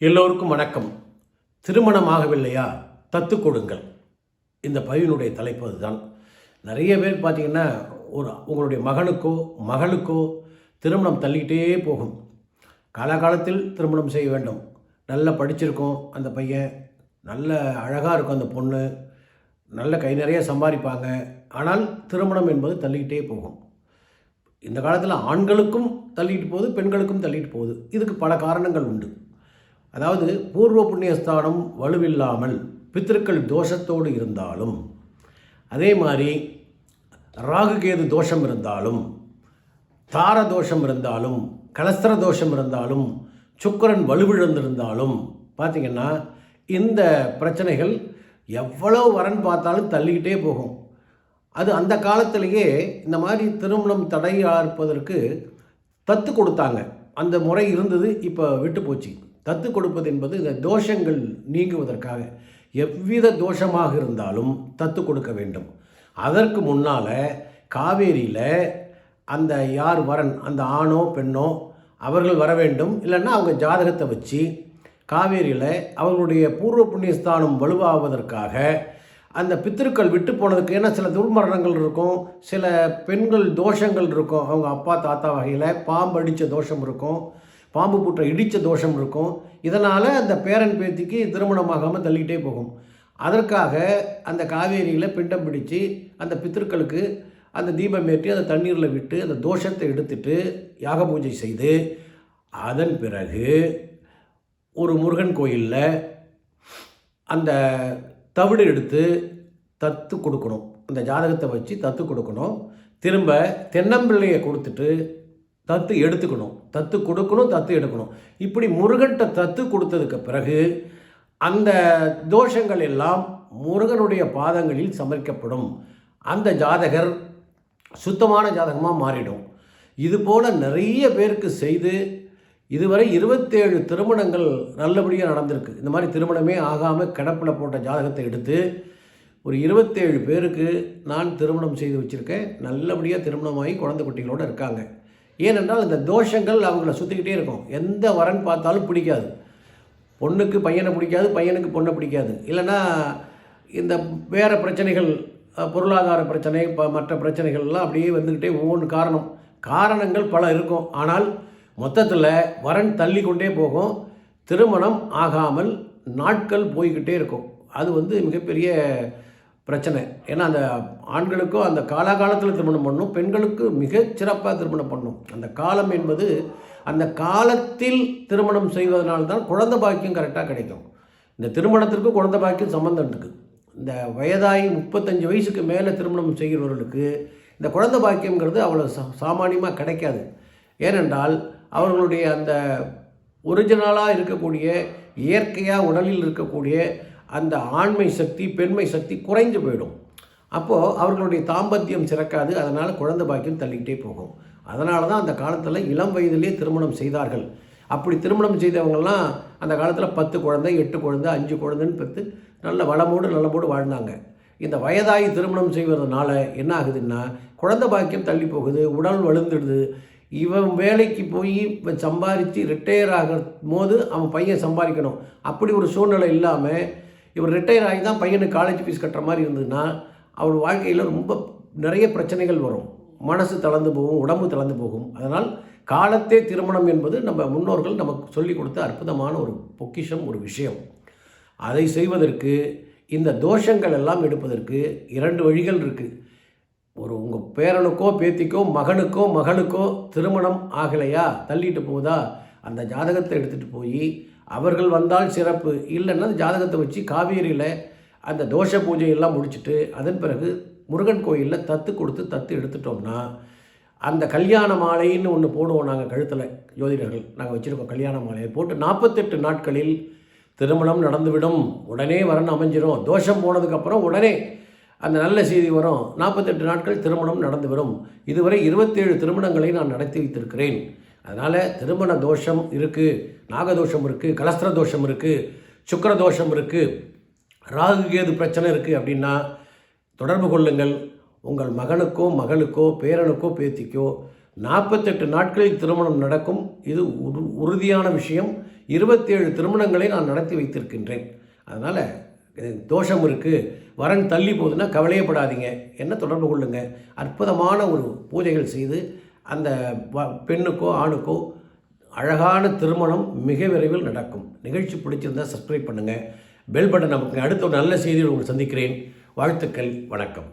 எல்லோருக்கும் வணக்கம். திருமணம் ஆகவில்லையா தத்து கொடுங்கள். இந்த பதிவினுடைய தலைப்பு அதுதான். நிறைய பேர் பார்த்தீங்கன்னா ஒரு உங்களுடைய மகனுக்கோ மகளுக்கோ திருமணம் தள்ளிக்கிட்டே போகும். காலகாலத்தில் திருமணம் செய்ய வேண்டும். நல்லா படிச்சிருக்கோம் அந்த பையன். நல்ல அழகாக இருக்கும் அந்த பொண்ணு. நல்ல கை நிறைய சம்பாதிப்பாங்க. ஆனால் திருமணம் என்பது தள்ளிக்கிட்டே போகும். இந்த காலத்தில் ஆண்களுக்கும் தள்ளிட்டு போகுது பெண்களுக்கும் தள்ளிட்டு போகுது. இதுக்கு பல காரணங்கள் உண்டு. அதாவது பூர்வ புண்ணியஸ்தானம் வலுவில்லாமல் பித்திருக்கள் தோஷத்தோடு இருந்தாலும் அதே மாதிரி ராகுகேது தோஷம் இருந்தாலும் தார தோஷம் இருந்தாலும் கலஸ்திர தோஷம் இருந்தாலும் சுக்கிரன் வலுவிழந்திருந்தாலும் பார்த்திங்கன்னா இந்த பிரச்சனைகள் எவ்வளோ வரன் பார்த்தாலும் தள்ளிக்கிட்டே போகும். அது அந்த காலத்திலேயே இந்த மாதிரி திருமணம் தடையாக இருப்பதற்கு தத்து கொடுத்தாங்க. அந்த முறை இருந்தது இப்போ விட்டு போச்சு தத்து கொடுப்பது என்பது இந்த தோஷங்கள் நீங்குவதற்காக. எவ்வித தோஷமாக இருந்தாலும் தத்து கொடுக்க வேண்டும். அதற்கு முன்னால் காவேரியில் அந்த யார் வரன் அந்த ஆணோ பெண்ணோ அவர்கள் வர வேண்டும். இல்லைன்னா அவங்க ஜாதகத்தை வச்சு காவேரியில் அவர்களுடைய பூர்வ புண்ணியஸ்தானம் வலுவாவதற்காக அந்த பித்திருக்கள் விட்டு போனதுக்கு ஏன்னா சில துர்மரணங்கள் இருக்கும். சில பெண்கள் தோஷங்கள் இருக்கும். அவங்க அப்பா தாத்தா வகையில் பாம்பு அடித்த தோஷம் இருக்கும். பாம்பு புற்ற இடித்த தோஷம் இருக்கும். இதனால் அந்த பேரன் பேத்திக்கு திருமணமாகாமல் தள்ளிக்கிட்டே போகும். அதற்காக அந்த காவேரியில் பிண்டம் பிடித்து அந்த பித்திருக்களுக்கு அந்த தீபம் ஏற்றி அந்த தண்ணீரில் விட்டு அந்த தோஷத்தை எடுத்துட்டு யாக பூஜை செய்து அதன் பிறகு ஒரு முருகன் கோயிலில் அந்த தவிடு எடுத்து தத்து கொடுக்கணும். அந்த ஜாதகத்தை வச்சு தத்து கொடுக்கணும். திரும்ப தென்னம்பிள்ளையை கொடுத்துட்டு தத்து எடுத்துக்கணும். தத்து கொடுக்கணும் தத்து எடுக்கணும். இப்படி முருகன்கிட்ட தத்து கொடுத்ததுக்கு பிறகு அந்த தோஷங்கள் எல்லாம் முருகனுடைய பாதங்களில் சமர்க்கப்படும். அந்த ஜாதகர் சுத்தமான ஜாதகமாக மாறிடும். இது போல் நிறைய பேருக்கு செய்து இதுவரை இருபத்தேழு திருமணங்கள் நல்லபடியாக நடந்திருக்கு. இந்த மாதிரி திருமணமே ஆகாமல் கிடப்பில் போட்ட ஜாதகத்தை எடுத்து ஒரு இருபத்தேழு பேருக்கு நான் திருமணம் செய்து வச்சுருக்கேன். நல்லபடியாக திருமணமாகி குழந்தை குட்டிகளோடு இருக்காங்க. ஏனென்றால் இந்த தோஷங்கள் அவங்கள சுற்றிக்கிட்டே இருக்கும். எந்த வரன் பார்த்தாலும் பிடிக்காது. பொண்ணுக்கு பையனை பிடிக்காது பையனுக்கு பொண்ணை பிடிக்காது. இல்லைன்னா இந்த வேறு பிரச்சனைகள் பொருளாதார பிரச்சனை இப்போ மற்ற பிரச்சனைகள்லாம் அப்படியே வந்துக்கிட்டே ஒவ்வொன்று காரணம். காரணங்கள் பல இருக்கும். ஆனால் மொத்தத்தில் வரன் தள்ளி கொண்டே போகும். திருமணம் ஆகாமல் நாட்கள் போய்கிட்டே இருக்கும். அது வந்து மிகப்பெரிய பிரச்சனை. ஏன்னா அந்த ஆண்களுக்கும் அந்த காலாகாலத்தில் திருமணம் பண்ணும் பெண்களுக்கு மிகச் சிறப்பாக திருமணம் பண்ணும். அந்த காலம் என்பது அந்த காலத்தில் திருமணம் செய்வதனால்தான் குழந்தை பாக்கியம் கரெக்டாக கிடைக்கும். இந்த திருமணத்திற்கு குழந்தை பாக்கியம் சம்மந்தம் இருக்குது இந்த வயதாகி முப்பத்தஞ்சு வயசுக்கு மேலே திருமணம் செய்கிறவர்களுக்கு இந்த குழந்தை பாக்கியங்கிறது அவ்வளோ சா சாமானியமாக கிடைக்காது. ஏனென்றால் அவர்களுடைய அந்த ஒரிஜினலாக இருக்கக்கூடிய இயற்கையாக உடலில் இருக்கக்கூடிய அந்த ஆண்மை சக்தி பெண்மை சக்தி குறைஞ்சு போயிடும். அப்போது அவர்களுடைய தாம்பத்தியம் சிறக்காது அதனால் குழந்தை பாக்கியம் தள்ளிக்கிட்டே போகும். அதனால தான் அந்த காலத்தில் இளம் வயதிலே திருமணம் செய்தார்கள். அப்படி திருமணம் செய்தவங்கெல்லாம் அந்த காலத்தில் பத்து குழந்தை எட்டு குழந்தை அஞ்சு குழந்தைன்னு பெற்று நல்ல வளமோடு நலமோடு வாழ்ந்தாங்க. இந்த வயதாகி திருமணம் செய்வதனால என்ன ஆகுதுன்னா குழந்தை பாக்கியம் தள்ளி போகுது உடல் வலுந்துடுது. இவன் வேலைக்கு போய் சம்பாதிச்சு ரிட்டையர் ஆகும் போது அவன் பையன் சம்பாதிக்கணும். அப்படி ஒரு சூழ்நிலை இல்லாமல் இவர் ரிட்டையர் ஆகி தான் பையனுக்கு காலேஜ் ஃபீஸ் கட்டுற மாதிரி இருந்ததுன்னா அவர் வாழ்க்கையில் ரொம்ப நிறைய பிரச்சனைகள் வரும். மனசு தளர்ந்து போகும் உடம்பு தளர்ந்து போகும். அதனால் காலத்தே திருமணம் என்பது நம்ம முன்னோர்கள் நமக்கு சொல்லிக் கொடுத்த அற்புதமான ஒரு பொக்கிஷம் ஒரு விஷயம். அதை செய்வதற்கு இந்த தோஷங்கள் எல்லாம் எடுப்பதற்கு இரண்டு வழிகள் இருக்குது ஒரு உங்கள் பேரனுக்கோ பேத்திக்கோ மகனுக்கோ மகளுக்கோ திருமணம் ஆகலையா? தள்ளிட்டு போகுதா? அந்த ஜாதகத்தை எடுத்துகிட்டு போய் அவர்கள் வந்தால் சிறப்பு. இல்லைன்னா அந்த ஜாதகத்தை வச்சு காவேரியில் அந்த தோஷ பூஜையெல்லாம் முடிச்சுட்டு அதன் பிறகு முருகன் கோயிலில் தத்து கொடுத்து தத்து எடுத்துட்டோம்னா அந்த கல்யாண மாலைன்னு ஒன்று போடுவோம் நாங்கள் கழுத்தில் ஜோதிடர்கள். நாங்கள் வச்சுருக்கோம் கல்யாண மாலையை போட்டு நாற்பத்தெட்டு நாட்களில் திருமணம் நடந்துவிடும். உடனே வரணும் அமைஞ்சிரும். தோஷம் போனதுக்கப்புறம் உடனே அந்த நல்ல செய்தி வரும். நாற்பத்தெட்டு நாட்கள் திருமணம் நடந்துவிடும். இதுவரை இருபத்தேழு திருமணங்களை நான் நடத்தி வைத்திருக்கிறேன். அதனால் திருமண தோஷம் இருக்குது நாகதோஷம் இருக்குது கலஸ்திர தோஷம் இருக்குது சுக்கிர தோஷம் இருக்குது ராகு கேது பிரச்சனை இருக்குது அப்படின்னா தொடர்பு கொள்ளுங்கள். உங்கள் மகனுக்கோ மகளுக்கோ பேரனுக்கோ பேத்திக்கோ நாற்பத்தெட்டு நாட்களில் திருமணம் நடக்கும். இது உறு உறுதியான விஷயம். இருபத்தேழு திருமணங்களை நான் நடத்தி வைத்திருக்கின்றேன். அதனால் தோஷம் இருக்குது வரன் தள்ளி போகுதுன்னா கவலையப்படாதீங்க என்ன தொடர்பு கொள்ளுங்கள் அற்புதமான ஒரு பூஜைகள் செய்து அந்த பெண்ணுக்கோ ஆணுக்கோ அழகான திருமணம் மிக விரைவில் நடக்கும். நிகழ்ச்சி பிடிச்சிருந்தா சப்ஸ்கிரைப் பண்ணுங்கள் பெல் பட்டன் நமக்கு அடுத்த ஒரு நல்ல செய்தியில் உங்களை சந்திக்கிறேன். வாழ்த்துக்கள். வணக்கம்.